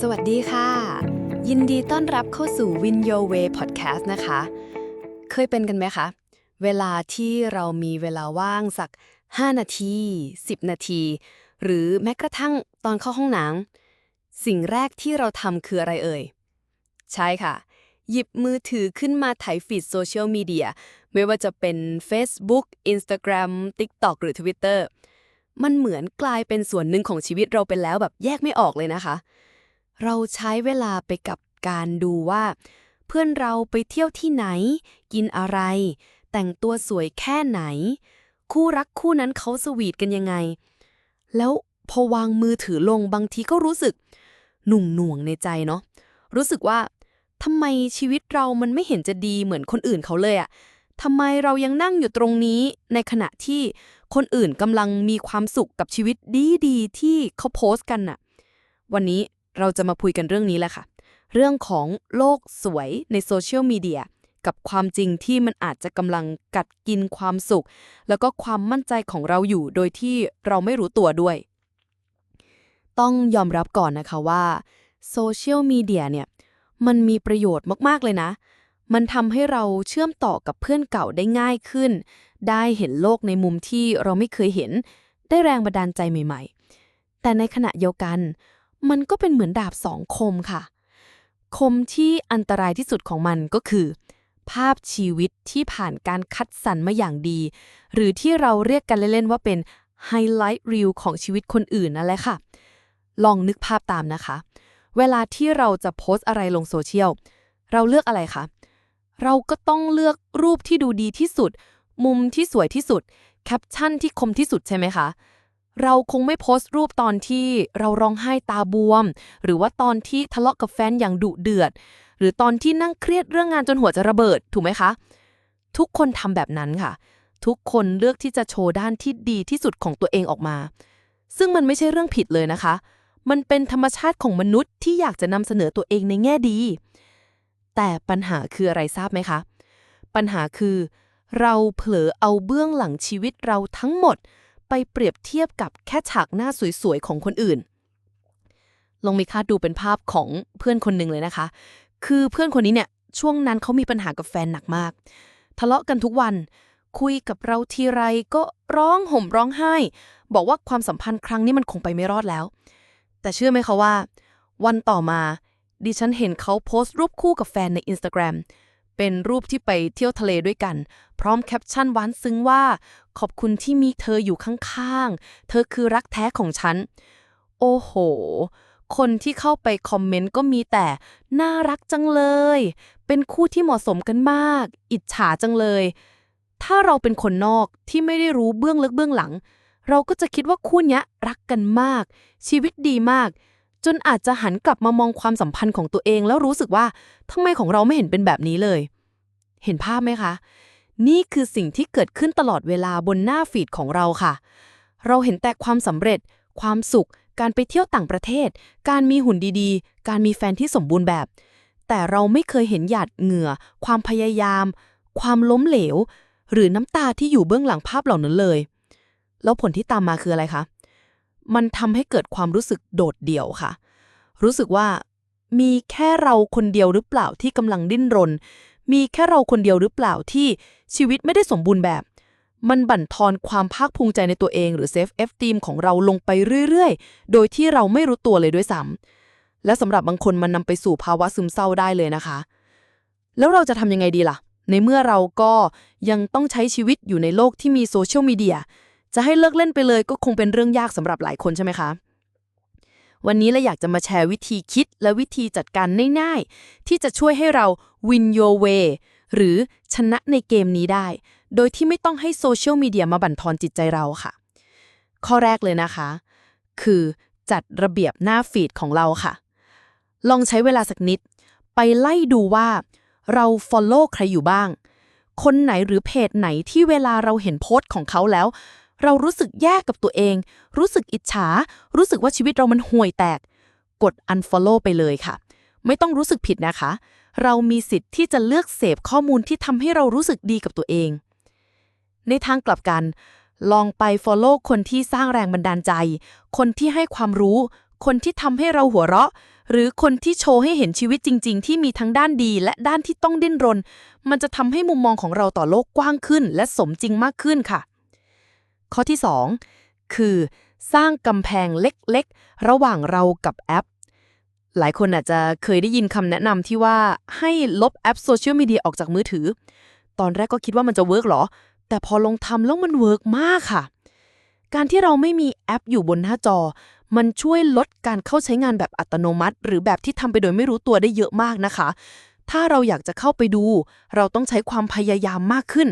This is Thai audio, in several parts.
สวัสดีค่ะ ยินดีต้อนรับเข้าสู่ Win Your Way Podcast นะคะ เคยเป็นกันไหมคะ เวลาที่เรามีเวลาว่างสัก 5 นาที 10 นาที หรือแม้กระทั่งตอนเข้าห้องน้ำสิ่งแรกที่เราทำคืออะไรเอ่ย ใช่ค่ะ หยิบมือถือขึ้นมาถ่ายฟีดโซเชียลมีเดียไม่ว่าจะเป็น Facebook Instagram TikTok หรือ Twitter มันเหมือนกลายเป็นส่วนหนึ่งของชีวิตเราไปแล้วแบบแยกไม่ออกเลยนะคะ เราใช้เวลาไปกับการดูว่า เพื่อนเราไปเที่ยวที่ไหน กินอะไร แต่งตัวสวยแค่ไหน คู่รักคู่นั้นเขาสวีทกันยังไง แล้วพอวางมือถือลงบางทีก็รู้สึก หนุ่งหน่วงในใจเนาะรู้สึกว่าทำไมชีวิตเรามันไม่เห็นจะดีเหมือนคนอื่นเขาเลยอะทำไมเรายังนั่งอยู่ตรงนี้ในขณะที่คนอื่นกำลังมีความสุขกับชีวิตดีๆ ที่เขาโพสต์กันน่ะ วันนี้ เราจะมาคุยกันเรื่องนี้แหละค่ะ เรื่องของโลกสวยในโซเชียลมีเดียกับความจริงที่มันอาจจะกำลังกัดกินความสุข แล้วก็ความมั่นใจของเราอยู่โดยที่เราไม่รู้ตัวด้วย ต้องยอมรับก่อนนะคะว่าโซเชียลมีเดียเนี่ยมันมีประโยชน์มาก ๆ เลยนะ มันทำให้เราเชื่อมต่อกับเพื่อนเก่าได้ง่ายขึ้น ได้เห็นโลกในมุมที่เราไม่เคยเห็น ได้แรงบันดาลใจใหม่ ๆ แต่ในขณะเดียวกัน มันก็เป็นเหมือนดาบสองคมค่ะ คมที่อันตรายที่สุดของมันก็คือ ภาพชีวิตที่ผ่านการคัดสรรมาอย่างดี หรือที่เราเรียกกันเล่นๆว่าเป็นไฮไลท์รีลของชีวิตคนอื่นนั่นแหละค่ะ ลองนึกภาพตามนะคะ เวลาที่เราจะโพสต์อะไรลงโซเชียล เราเลือกอะไรคะ เราก็ต้องเลือกรูปที่ดูดีที่สุด มุมที่สวยที่สุด แคปชั่นที่คมที่สุดใช่ไหมคะ เราคงไม่โพสต์รูปตอนที่เราร้องไห้ตาบวม หรือว่าตอนที่ทะเลาะกับแฟนอย่างดุเดือด หรือตอนที่นั่งเครียดเรื่องงานจนหัวจะระเบิดถูกไหมคะ ทุกคนทำแบบนั้นค่ะ ทุกคนเลือกที่จะโชว์ด้านที่ดีที่สุดของตัวเองออกมา ซึ่งมันไม่ใช่เรื่องผิดเลยนะคะ มันเป็นธรรมชาติของมนุษย์ที่อยากจะนำเสนอตัวเองในแง่ดี แต่ปัญหาคืออะไรทราบไหมคะ ปัญหาคือ เราเผลอเอาเบื้องหลังชีวิตเราทั้งหมด เปรียบเทียบกับแค่ฉากหน้าสวยๆของคนอื่น ลองมีค่าดูเป็นภาพของเพื่อนคนหนึ่งเลยนะคะ คือเพื่อนคนนี้เนี่ยช่วงนั้นเขามีปัญหากับแฟนหนักมาก ทะเลาะกันทุกวัน คุยกับเราทีไรก็ร้องห่มร้องไห้ บอกว่าความสัมพันธ์ครั้งนี้มันคงไปไม่รอดแล้ว แต่เชื่อไหมคะว่า วันต่อมาดิฉันเห็นเขาโพสต์รูปคู่กับแฟนใน Instagram เเป็นรูปที่ไปเที่ยวทะเลด้วยกัน พร้อมแคปชั่นหวานซึ้งว่า ขอบคุณที่มีเธออยู่ข้างๆ เธอคือรักแท้ของฉัน โอ้โห คนที่เข้าไปคอมเมนต์ก็มีแต่ น่ารักจังเลย เป็นคู่ที่เหมาะสมกันมาก อิจฉาจังเลย ถ้าเราเป็นคนนอกที่ไม่ได้รู้เบื้องลึกเบื้องหลัง เราก็จะคิดว่าคู่นี้รักกันมาก ชีวิตดีมาก จนอาจจะหันกลับมามองความสัมพันธ์ของตัวเองแล้วรู้สึกว่าทำไมของเราไม่เห็นเป็นแบบนี้เลย เห็นภาพไหมคะ นี่คือสิ่งที่เกิดขึ้นตลอดเวลาบนหน้าฟีดของเราค่ะ เราเห็นแต่ความสำเร็จ ความสุข การไปเที่ยวต่างประเทศ การมีหุ่นดีๆ การมีแฟนที่สมบูรณ์แบบ แต่เราไม่เคยเห็นหยาดเหงื่อ ความพยายาม ความล้มเหลว หรือน้ำตาที่อยู่เบื้องหลังภาพเหล่านั้นเลย แล้วผลที่ตามมาคืออะไรคะ มันทำให้เกิดความรู้สึกโดดเดี่ยวค่ะ รู้สึกว่า มีแค่เราคนเดียวหรือเปล่าที่กำลังดิ้นรน มีแค่เราคนเดียวหรือเปล่าที่ชีวิตไม่ได้สมบูรณ์แบบ มันบั่นทอนความภาคภูมิใจในตัวเอง หรือเซฟเอฟทีมของเราลงไปเรื่อยๆ โดยที่เราไม่รู้ตัวเลยด้วยซ้ำและสำหรับบางคนมันนำไปสู่ภาวะซึมเศร้าได้เลยนะคะ แล้วเราจะทำยังไงดีล่ะ ในเมื่อเราก็ยังต้องใช้ชีวิตอยู่ในโลกที่มีโซเชียลมีเดีย จะให้เลิกเล่นไปเลยก็คงเป็นเรื่องยากสำหรับหลายคนใช่ไหมคะ วันนี้เราอยากจะมาแชร์วิธีคิดและวิธีจัดการง่ายๆ ที่จะช่วยให้เรา win your way หรือชนะในเกมนี้ได้ โดยที่ไม่ต้องให้โซเชียลมีเดียมาบั่นทอนจิตใจเราค่ะ ข้อแรกเลยนะคะ คือจัดระเบียบหน้าฟีดของเราค่ะ ลองใช้เวลาสักนิด ไปไล่ดูว่า เรา follow ใครอยู่บ้าง คนไหนหรือเพจไหนที่เวลาเราเห็นโพสต์ของเขาแล้ว เรารู้สึกแย่กับตัวเอง รู้สึกอิจฉา รู้สึกว่าชีวิตเรามันห่วยแตก กด unfollow ไปเลยค่ะ ไม่ต้องรู้สึกผิดนะคะ เรามีสิทธิ์ที่จะเลือกเสพข้อมูลที่ทำให้เรารู้สึกดีกับตัวเอง ในทางกลับกัน ลองไป follow คนที่สร้างแรงบันดาลใจ คนที่ให้ความรู้ คนที่ทำให้เราหัวเราะ หรือคนที่โชว์ให้เห็นชีวิตจริง ๆ ที่มีทั้งด้านดีและด้านที่ต้องดิ้นรน มันจะทำให้มุมมองของเราต่อโลกกว้างขึ้น และสมจริงมากขึ้นค่ะ ข้อที่ 2 คือ สร้างกำแพงเล็กๆ ระหว่างเรากับแอป หลายคนอาจจะเคยได้ยินคำแนะนำที่ว่าให้ลบแอปโซเชียลมีเดียออกจากมือถือ ตอนแรกก็คิดว่ามันจะเวิร์กหรอ แต่พอลองทำแล้วมันเวิร์กมากค่ะ การที่เราไม่มีแอปอยู่บนหน้าจอ มันช่วยลดการเข้าใช้งานแบบอัตโนมัติ หรือแบบที่ทำไปโดยไม่รู้ตัวได้เยอะมากนะคะ ถ้าเราอยากจะเข้าไปดู เราต้องใช้ความพยายามมากขึ้น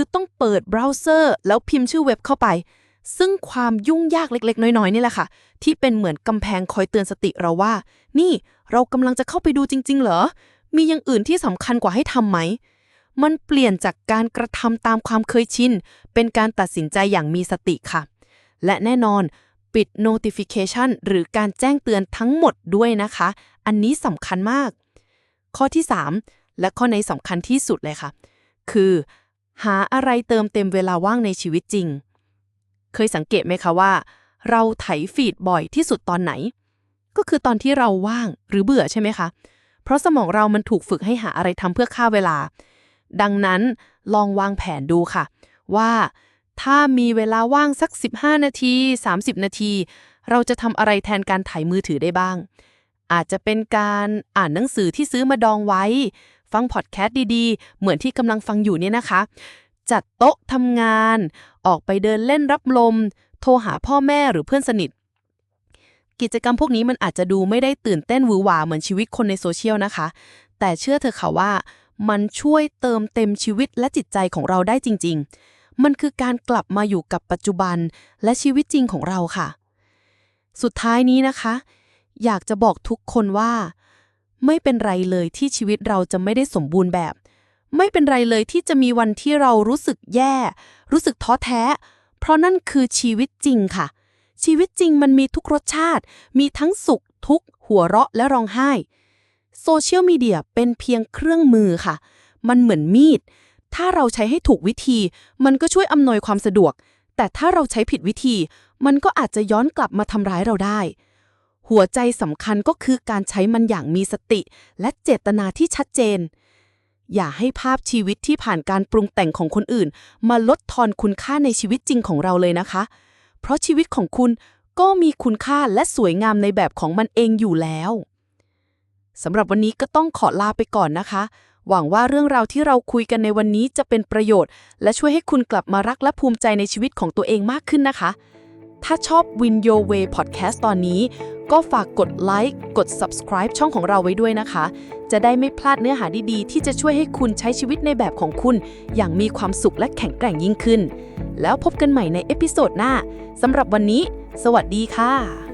คือต้องเปิดเบราว์เซอร์แล้วพิมพ์ชื่อเว็บเข้าไป ซึ่งความยุ่งยากเล็ก ๆ น้อยๆนี่แหละค่ะ ที่เป็นเหมือนกำแพงคอยเตือนสติเราว่า นี่เรากำลังจะเข้าไปดูจริง ๆ เหรอ มีอย่างอื่นที่สำคัญกว่าให้ทำไหม มันเปลี่ยนจากการกระทำตามความเคยชิน เป็นการตัดสินใจอย่างมีสติค่ะ และแน่นอนปิด notification หรือการแจ้งเตือนทั้งหมดด้วยนะคะ อันนี้สำคัญมาก ข้อที่ 3 และข้อในสำคัญที่สุดเลยค่ะ คือ หาอะไรเติมเต็มเวลาว่างในชีวิตจริง เคยสังเกตไหมคะว่า เราไถฟีดบ่อยที่สุดตอนไหน ก็คือตอนที่เราว่างหรือเบื่อใช่ไหมคะ เพราะสมองเรามันถูกฝึกให้หาอะไรทำเพื่อฆ่าเวลา ดังนั้นลองวางแผนดูค่ะ ว่าถ้ามีเวลาว่างสัก 15 นาที 30 นาที เราจะทำอะไรแทนการถ่ายมือถือได้บ้าง อาจจะเป็นการอ่านหนังสือที่ซื้อมาดองไว้ ฟังพอดแคสต์ดีๆ เหมือนที่กำลังฟังอยู่เนี่ยนะคะ จัดโต๊ะทำงาน ออกไปเดินเล่นรับลม โทรหาพ่อแม่หรือเพื่อนสนิท กิจกรรมพวกนี้มันอาจจะดูไม่ได้ตื่นเต้นวือหวาเหมือนชีวิตคนในโซเชียลนะคะ แต่เชื่อเถอค่ะว่า มันช่วยเติมเต็มชีวิตและจิตใจของเราได้จริง ๆ มันคือการกลับมาอยู่กับปัจจุบันและชีวิตจริงของเราค่ะ สุดท้ายนี้นะคะ อยากจะบอกทุกคนว่า ไม่เป็นไรเลยที่ชีวิตเราจะไม่ได้สมบูรณ์แบบ ไม่เป็นไรเลยที่จะมีวันที่เรารู้สึกแย่ รู้สึกท้อแท้ เพราะนั่นคือชีวิตจริงค่ะ ชีวิตจริงมันมีทุกรสชาติ มีทั้งสุข ทุกข์ หัวเราะและร้องไห้ โซเชียลมีเดียเป็นเพียงเครื่องมือค่ะ มันเหมือนมีด ถ้าเราใช้ให้ถูกวิธี มันก็ช่วยอำนวยความสะดวก แต่ถ้าเราใช้ผิดวิธี มันก็อาจจะย้อนกลับมาทำร้ายเราได้ หัวใจสำคัญก็คือการใช้มันอย่างมีสติ และเจตนาที่ชัดเจน อย่าให้ภาพชีวิตที่ผ่านการปรุงแต่งของคนอื่น มาลดทอนคุณค่าในชีวิตจริงของเราเลยนะคะ เพราะชีวิตของคุณก็มีคุณค่าและสวยงามในแบบของมันเองอยู่แล้วสำหรับวันนี้ก็ต้องขอลาไปก่อนนะคะ หวังว่าเรื่องราวที่เราคุยกันในวันนี้จะเป็นประโยชน์ และช่วยให้คุณกลับมารักและภูมิใจในชีวิตของตัวเองมากขึ้นนะคะ ถ้าชอบ Win Your Way Podcast ตอนนี้ ก็ฝากกดไลค์กด subscribe ช่องของเราไว้ด้วยนะคะ จะได้ไม่พลาดเนื้อหาดีๆ ที่จะช่วยให้คุณใช้ชีวิตในแบบของคุณ อย่างมีความสุขและแข็งแกร่งยิ่งขึ้น แล้วพบกันใหม่ในเอพิโซดหน้าสำหรับวันนี้ สวัสดีค่ะ